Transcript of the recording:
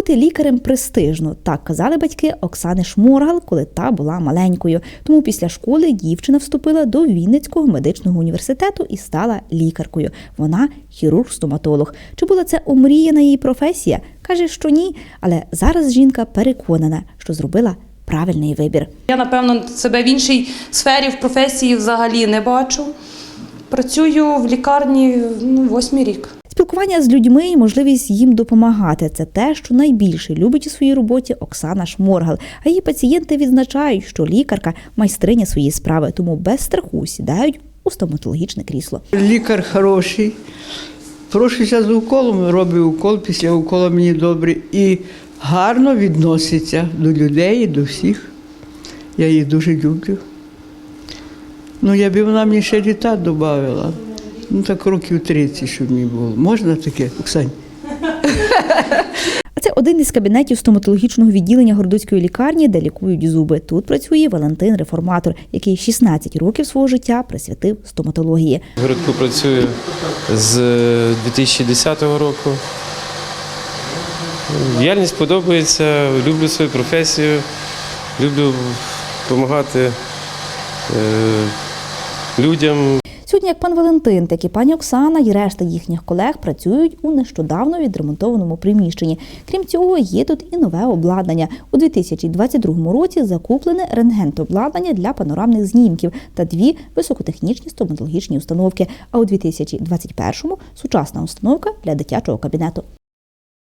Бути лікарем престижно, так казали батьки Оксани Шморгал, коли та була маленькою. Тому після школи дівчина вступила до Вінницького медичного університету і стала лікаркою. Вона хірург-стоматолог. Чи була це омріяна її професія? Каже, що ні. Але зараз жінка переконана, що зробила правильний вибір. Я, напевно, себе в іншій сфері, в професії взагалі не бачу. Працюю в лікарні ну, восьмий рік. Спілкування з людьми і можливість їм допомагати це те, що найбільше любить у своїй роботі Оксана Шморгал. А її пацієнти відзначають, що лікарка майстриня своєї справи, тому без страху сідають у стоматологічне крісло. Лікар хороший. Прошуся з уколом, робить укол, після уколу мені добре і гарно відноситься до людей до всіх. Я їх дуже люблю. Ну, я б вона мені ще літа додавала. Ну, так років 30, щоб мені було. Можна таке, Оксань? А це один із кабінетів стоматологічного відділення Гордоцької лікарні, де лікують зуби. Тут працює Валентин Реформатор, який 16 років свого життя присвятив стоматології. В городку працюю з 2010 року. Діяльність подобається, люблю свою професію, люблю допомагати е, людям, Сьогодні, як пан Валентин, так і пані Оксана і решта їхніх колег працюють у нещодавно відремонтованому приміщенні. Крім цього, є тут і нове обладнання. У 2022 році закуплене рентгентобладнання для панорамних знімків та дві високотехнічні стоматологічні установки. А у 2021 – сучасна установка для дитячого кабінету.